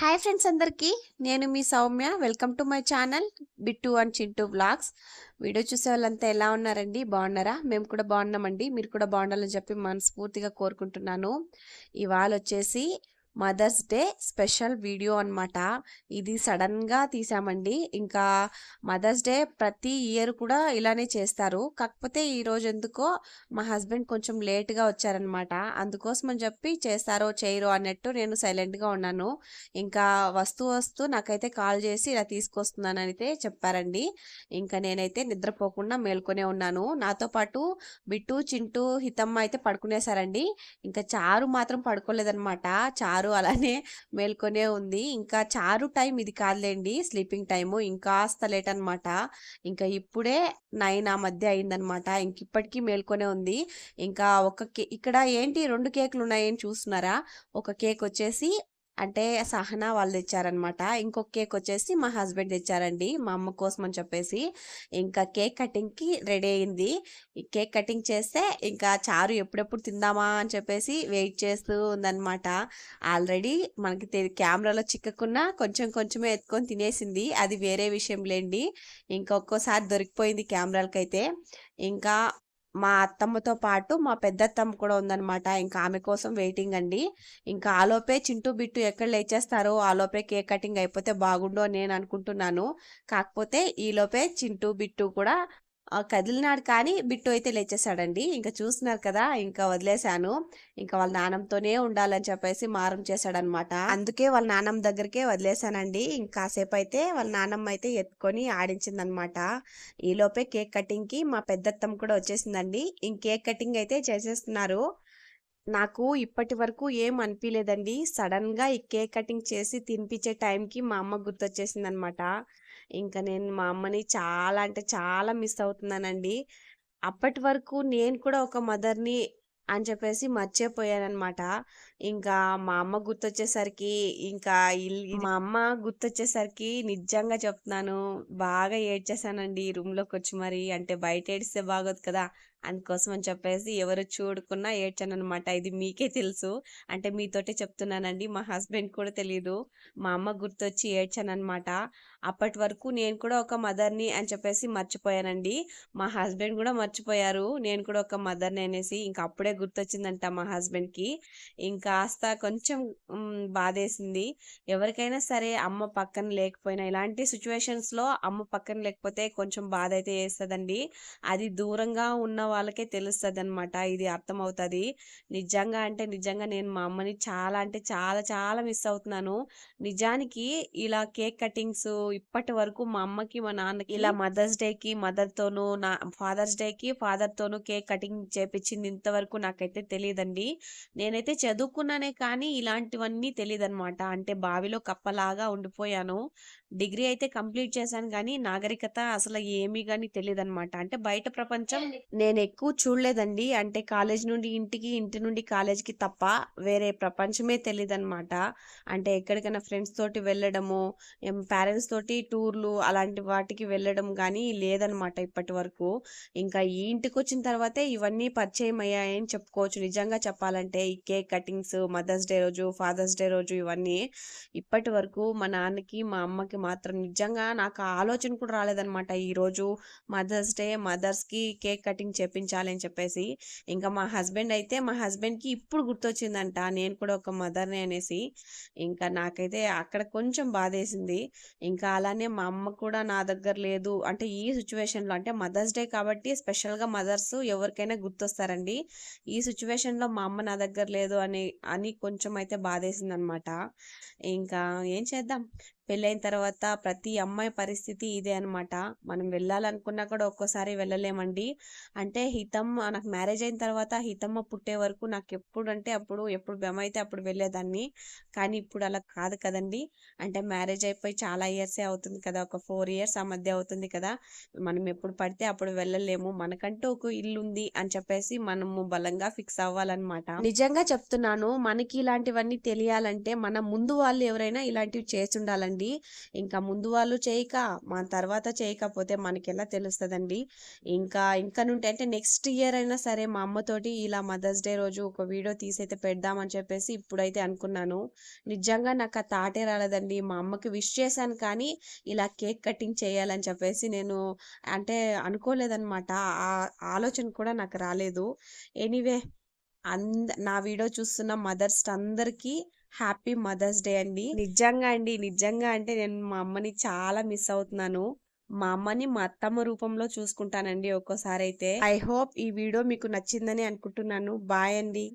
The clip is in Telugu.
హాయ్ ఫ్రెండ్స్ అందరికీ నేను మీ Soumya. Welcome to my channel Bittu and Chintu vlogs video చూసే వాళ్ళంతా ఎలా ఉన్నారండి? బాగున్నారా? మేము కూడా బాగున్నామండి. మీరు కూడా బాగుండాలని చెప్పి మనస్ఫూర్తిగా కోరుకుంటున్నాను. ఇవాళ వచ్చేసి మదర్స్ డే స్పెషల్ వీడియో అన్నమాట. ఇది సడన్గా తీసామండి. ఇంకా మదర్స్ డే ప్రతి ఇయర్ కూడా ఇలానే చేస్తారు. కాకపోతే ఈ రోజు ఎందుకో మా హస్బెండ్ కొంచెం లేట్గా వచ్చారనమాట అందుకోసం అని చెప్పి చేస్తారో చేయరో అన్నట్టు నేను సైలెంట్గా ఉన్నాను. ఇంకా వస్తూ వస్తూ నాకైతే కాల్ చేసి ఇలా తీసుకొస్తున్నాను అయితే చెప్పారండి. ఇంకా నేనైతే నిద్రపోకుండా మేల్కొనే ఉన్నాను. నాతో పాటు బిట్టు చింటూ హితమ్మ అయితే పడుకునేసారండి. ఇంకా చారు మాత్రం పడుకోలేదన్నమాట. చారు అలానే మేల్కొనే ఉంది. ఇంకా చారు టైం ఇది కాదులేండి. Sleeping time. ఇంకాస్త లేట్ అనమాట ఇంకా ఇప్పుడే నైన్ ఆ మధ్య అయిందనమాట ఇంక ఇప్పటికీ మేల్కొనే ఉంది. ఇంకా ఒక కే ఇక్కడ ఏంటి రెండు కేకులు ఉన్నాయని చూస్తున్నారా? ఒక కేక్ వచ్చేసి అంటే సహనా వాళ్ళు తెచ్చారనమాట ఇంకొక కేక్ వచ్చేసి మా హస్బెండ్ తెచ్చారండి మా అమ్మ కోసం అని చెప్పేసి ఇంకా కేక్ కటింగ్కి రెడీ అయింది. కేక్ కటింగ్ చేస్తే ఇంకా చారు ఎప్పుడెప్పుడు తిందామా అని చెప్పేసి వెయిట్ చేస్తూ ఉందనమాట ఆల్రెడీ మనకి కెమెరాలో చిక్కకున్నా కొంచెం కొంచెమే ఎత్తుకొని తినేసింది. అది వేరే విషయం లేండి. ఇంకా ఒక్కోసారి దొరికిపోయింది కెమెరాలకైతే. ఇంకా మా అత్తమ్మతో పాటు మా పెద్దత్తమ్మ కూడా ఉందన్నమాట. ఇంకా ఆమె కోసం వెయిటింగ్ అండి. ఇంకా ఆలోపే చింటూ బిట్టు ఎక్కడ లేచేస్తారో ఆలోపే కేక్ కటింగ్ అయిపోతే బాగుండు అని నేను అనుకుంటున్నాను. కాకపోతే ఈలోపే చింటూ బిట్టు కూడా కదిలినాడు కానీ బిట్టు అయితే లేచేసాడండి ఇంకా చూస్తున్నారు కదా ఇంకా వదిలేశాను. ఇంకా వాళ్ళ నానంతోనే ఉండాలని చెప్పేసి మారం చేశాడనమాట. అందుకే వాళ్ళ నానమ్మ దగ్గరికే వదిలేశానండి. ఇంకాసేపు అయితే వాళ్ళ నాన్నమ్మ అయితే ఎత్తుకొని ఆడించిందనమాట. ఈలోపే కేక్ కటింగ్కి మా పెద్దత్తమ్మ కూడా వచ్చేసిందండి. ఇంక కేక్ కటింగ్ అయితే చేసేస్తున్నారు. నాకు ఇప్పటి వరకు ఏం అనిపించలేదండి సడన్గా ఈ కేక్ కటింగ్ చేసి తినిపించే టైంకి మా అమ్మ గుర్తొచ్చేసింది అనమాట ఇంకా నేను మా అమ్మని చాలా అంటే చాలా మిస్ అవుతున్నానండి. అప్పటి వరకు నేను కూడా ఒక మదర్ని అని చెప్పేసి మర్చిపోయానమాట ఇంకా మా అమ్మ గుర్తొచ్చేసరికి ఇంకా ఇల్- మా అమ్మ గుర్తొచ్చేసరికి నిజంగా చెప్తున్నాను. బాగా ఏడ్చేసానండి రూమ్లోకి వచ్చి మరి. అంటే బయట ఏడిస్తే బాగోదు కదా అందుకోసం అని చెప్పేసి ఎవరు చూడకున్నా ఏడ్చాను అనమాట ఇది మీకే తెలుసు. అంటే మీతోటే చెప్తున్నానండి. మా హస్బెండ్ కూడా తెలియదు మా అమ్మ గుర్తొచ్చి ఏడ్చాను అనమాట అప్పటి వరకు నేను కూడా ఒక మదర్ని అని చెప్పేసి మర్చిపోయానండి. మా హస్బెండ్ కూడా మర్చిపోయారు. నేను కూడా ఒక మదర్ని అనేసి ఇంకా అప్పుడే గుర్తొచ్చిందంట మా హస్బెండ్కి ఇంకాస్త కొంచెం బాధేసింది. ఎవరికైనా సరే అమ్మ పక్కన లేకపోయినా ఇలాంటి సిచ్యువేషన్స్లో అమ్మ పక్కన లేకపోతే కొంచెం బాధ అయితే వేస్తుందండి అది దూరంగా ఉన్న వాళ్ళకే తెలుస్తుంది అనమాట ఇది అర్థమవుతుంది. నిజంగా అంటే నిజంగా నేను మా అమ్మని చాలా అంటే చాలా చాలా మిస్ అవుతున్నాను. నిజానికి ఇలా కేక్ కటింగ్స్ ఇప్పటి వరకు మా అమ్మకి మా నాన్నకి ఇలా మదర్స్ డే కి మదర్ తోను నా ఫాదర్స్ డే కి ఫాదర్ తోను కేక్ కటింగ్ చేపించింది ఇంతవరకు నాకైతే తెలియదండి. నేనైతే చదువుకున్నానే కానీ ఇలాంటివన్నీ తెలియదు అనమాట అంటే బావిలో కప్పలాగా ఉండిపోయాను. డిగ్రీ అయితే కంప్లీట్ చేశాను కానీ నాగరికత అసలు ఏమీ కానీ తెలియదు అనమాట అంటే బయట ప్రపంచం నేను ఎక్కువ చూడలేదండి. అంటే కాలేజ్ నుండి ఇంటికి ఇంటి నుండి కాలేజ్కి తప్ప వేరే ప్రపంచమే తెలియదు అనమాట అంటే ఎక్కడికైనా ఫ్రెండ్స్ తోటి వెళ్ళడము పేరెంట్స్ తోటి టూర్లు అలాంటి వాటికి వెళ్ళడం కానీ లేదనమాట ఇప్పటి వరకు. ఇంకా ఈ ఇంటికి వచ్చిన తర్వాతే ఇవన్నీ పరిచయం అయ్యాయని చెప్పుకోవచ్చు. నిజంగా చెప్పాలంటే ఈ కేక్ కటింగ్స్ మదర్స్ డే రోజు ఫాదర్స్ డే రోజు ఇవన్నీ ఇప్పటి వరకు మా నాన్నకి మా అమ్మకి మాత్రం నిజంగా నాకు ఆలోచన కూడా రాలేదనమాట ఈరోజు మదర్స్ డే మదర్స్కి కేక్ కటింగ్ చేపించాలి అని చెప్పేసి ఇంకా మా హస్బెండ్ అయితే మా హస్బెండ్కి ఇప్పుడు గుర్తొచ్చిందంట నేను కూడా ఒక మదర్ని అనేసి. ఇంకా నాకైతే అక్కడ కొంచెం బాధేసింది. ఇంకా అలానే మా అమ్మ కూడా నా దగ్గర లేదు. అంటే ఈ సిచ్యువేషన్లో అంటే మదర్స్ డే కాబట్టి స్పెషల్గా మదర్స్ ఎవరికైనా గుర్తొస్తారండి. ఈ సిచ్యువేషన్లో మా అమ్మ నా దగ్గర లేదు అని అని కొంచెం అయితే బాధేసింది అనమాట ఇంకా ఏం చేద్దాం? పెళ్ళైన తర్వాత ప్రతి అమ్మాయి పరిస్థితి ఇదే అనమాట మనం వెళ్ళాలనుకున్నా కూడా ఒక్కోసారి వెళ్ళలేమండి. అంటే హితమ్మ నాకు మ్యారేజ్ అయిన తర్వాత హితమ్మ పుట్టే వరకు నాకు ఎప్పుడు అంటే అప్పుడు ఎప్పుడు బెమ అయితే అప్పుడు వెళ్ళేదాన్ని. కానీ ఇప్పుడు అలా కాదు కదండి. అంటే మ్యారేజ్ అయిపోయి చాలా ఇయర్సే అవుతుంది కదా. ఒక ఫోర్ ఇయర్స్ ఆ మధ్య అవుతుంది కదా. మనం ఎప్పుడు పడితే అప్పుడు వెళ్ళలేము. మనకంటూ ఒక ఇల్లు ఉంది అని చెప్పేసి మనము బలంగా ఫిక్స్ అవ్వాలన్నమాట. నిజంగా చెప్తున్నాను. మనకి ఇలాంటివన్నీ తెలియాలంటే మన ముందు వాళ్ళు ఎవరైనా ఇలాంటివి చేసి ఉండాలండి. చేయండి ఇంకా ముందు వాళ్ళు చేయక మన తర్వాత చేయకపోతే మనకెలా తెలుస్తుందండి. ఇంకా ఇంకా నుండి అంటే నెక్స్ట్ ఇయర్ అయినా సరే మా అమ్మతోటి ఇలా మదర్స్ డే రోజు ఒక వీడియో తీసి అయితే పెడదామని చెప్పేసి ఇప్పుడైతే అనుకున్నాను. నిజంగా నాకు ఆ తాటే రాలేదండి. మా అమ్మకి విష్ చేశాను కానీ ఇలా కేక్ కటింగ్ చేయాలని చెప్పేసి నేను అంటే అనుకోలేదన్నమాట. ఆ ఆలోచన కూడా నాకు రాలేదు. ఎనీవే అంద నా వీడియో చూస్తున్న మదర్స్ అందరికీ హ్యాపీ మదర్స్ డే అండి. నిజంగా అండి నిజంగా అంటే నేను మా అమ్మని చాలా మిస్ అవుతున్నాను. మా అమ్మని మా అత్తమ్మ రూపంలో చూసుకుంటానండి ఒక్కోసారి అయితే. ఐ హోప్ ఈ వీడియో మీకు నచ్చిందని అనుకుంటున్నాను. బాయ్ అండి.